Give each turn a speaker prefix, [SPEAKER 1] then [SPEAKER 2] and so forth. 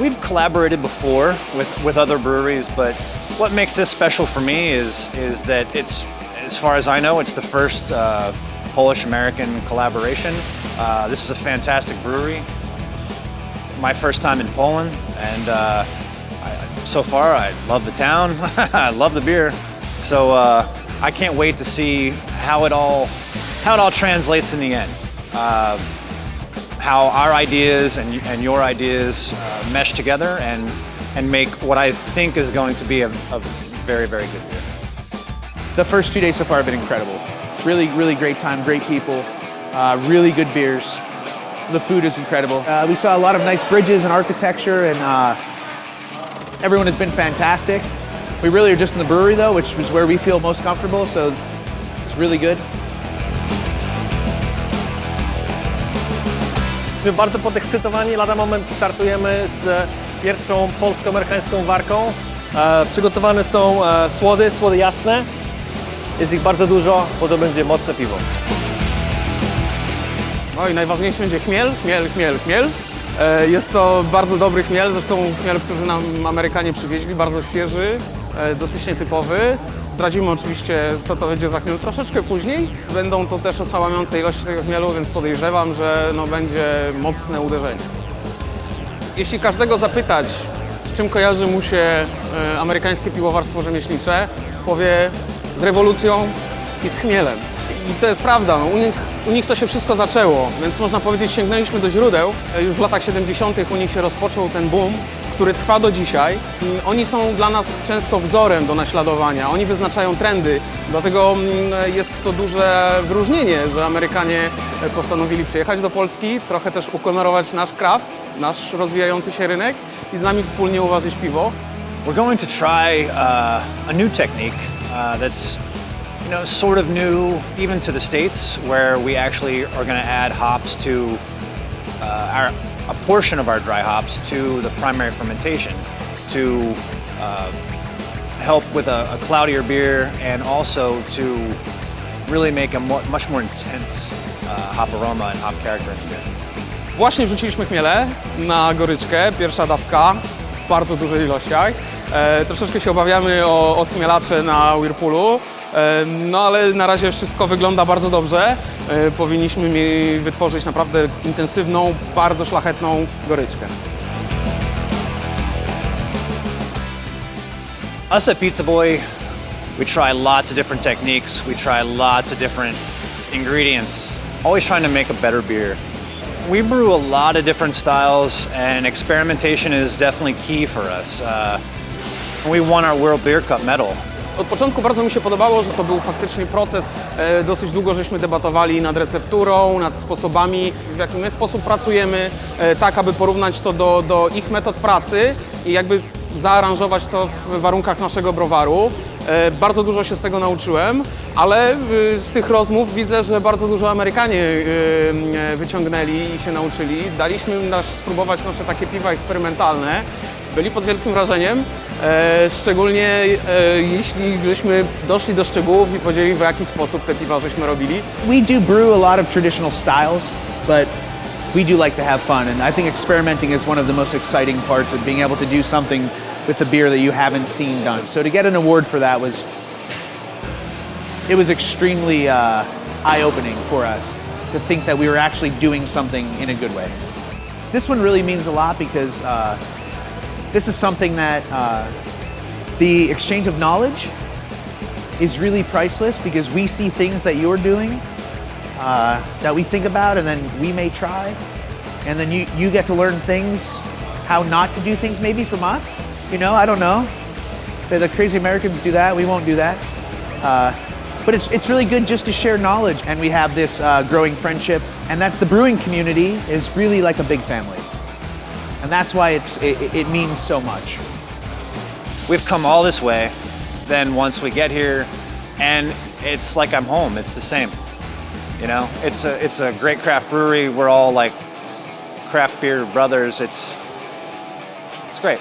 [SPEAKER 1] We've collaborated before with, with other breweries, but what makes this special for me is is that it's, as far as I know, it's the first uh, Polish-American collaboration. Uh, this is a fantastic brewery. My first time in Poland, and uh, I, so far I love the town. I love the beer. So uh, I can't wait to see how it all how it all translates in the end. How our ideas and, and your ideas uh, mesh together and and make what I think is going to be a, a very very good beer.
[SPEAKER 2] The first two days so far have been incredible. Really, really great time, great people, uh, really good beers. The food is incredible. Uh, we saw a lot of nice bridges and architecture, and uh, everyone has been fantastic. We really are just in the brewery though, which is where we feel most comfortable, so it's really good.
[SPEAKER 3] Jesteśmy bardzo podekscytowani. Lada moment startujemy z pierwszą polsko-amerykańską warką. E, przygotowane są e, słody, słody jasne. Jest ich bardzo dużo, bo to będzie mocne piwo.
[SPEAKER 4] No i najważniejszy będzie chmiel, chmiel, chmiel, chmiel. E, Jest to bardzo dobry chmiel, zresztą chmiel, który nam Amerykanie przywieźli, bardzo świeży, dosyć nietypowy. Zdradzimy oczywiście, co to będzie za chmiel troszeczkę później. Będą to też oszałamiające ilości tego chmielu, więc podejrzewam, że no, będzie mocne uderzenie. Jeśli każdego zapytać, z czym kojarzy mu się e, amerykańskie piwowarstwo rzemieślnicze, powie z rewolucją i z chmielem. I to jest prawda, no, u, nich, u nich to się wszystko zaczęło, więc można powiedzieć, sięgnęliśmy do źródeł. E, Już w latach 70. u nich się rozpoczął ten boom, który trwa do dzisiaj. I Oni są dla nas często wzorem do naśladowania, oni wyznaczają trendy, dlatego mm, jest to duże wyróżnienie, że Amerykanie postanowili przyjechać do Polski, trochę też ukonorować nasz craft, nasz rozwijający się rynek i z nami wspólnie uważać piwo.
[SPEAKER 1] We're going to try uh, a new technique uh, that's you know sort of new even to the states, where we actually are going to add hops to uh, our a portion of our dry hops to the primary fermentation to uh, help with a, a cloudier beer and also to really make a much more intense uh, hop aroma and hop character in the beer.
[SPEAKER 4] Właśnie wrzuciliśmy chmiele na goryczkę, pierwsza dawka w bardzo dużych ilościach. E, troszeczkę się obawiamy o odchmielacze na Whirlpoolu, e, no ale na razie wszystko wygląda bardzo dobrze. Powinniśmy wytworzyć naprawdę intensywną, bardzo szlachetną goryczkę.
[SPEAKER 1] Us at Pizza Boy, we try lots of different techniques. We try lots of different ingredients, always trying to make a better beer. We brew a lot of different styles, and experimentation is definitely key for us. Uh, we won our World Beer Cup medal.
[SPEAKER 4] Od początku bardzo mi się podobało, że to był faktycznie proces. E, Dosyć długo żeśmy debatowali nad recepturą, nad sposobami, w jaki my sposób pracujemy, e, tak aby porównać to do, do ich metod pracy i jakby zaaranżować to w warunkach naszego browaru. E, Bardzo dużo się z tego nauczyłem, ale z tych rozmów widzę, że bardzo dużo Amerykanie wyciągnęli i się nauczyli. Daliśmy im spróbować nasze takie piwa eksperymentalne. Byli pod wielkim wrażeniem, szczególnie jeśli żeśmy doszli do szczegółów i powiedzieli, w jaki sposób te piwa żeśmy robili.
[SPEAKER 2] We do brew a lot of traditional styles, but we do like to have fun, and I think experimenting is one of the most exciting parts of being able to do something with the beer that you haven't seen done. So to get an award for that was it was extremely uh, eye-opening for us to think that we were actually doing something in a good way. This one really means a lot because uh, this is something that uh, the exchange of knowledge is really priceless because we see things that you're doing uh, that we think about and then we may try. And then you, you get to learn things, how not to do things maybe from us. You know, I don't know. Say the crazy Americans do that, we won't do that. Uh, but it's, it's really good just to share knowledge. And we have this uh, growing friendship. And that's the brewing community is really like a big family. And that's why it's, it, it means so much.
[SPEAKER 1] We've come all this way, then once we get here, and it's like I'm home. It's the same. You know, it's a it's a great craft brewery. We're all like craft beer brothers. It's it's great.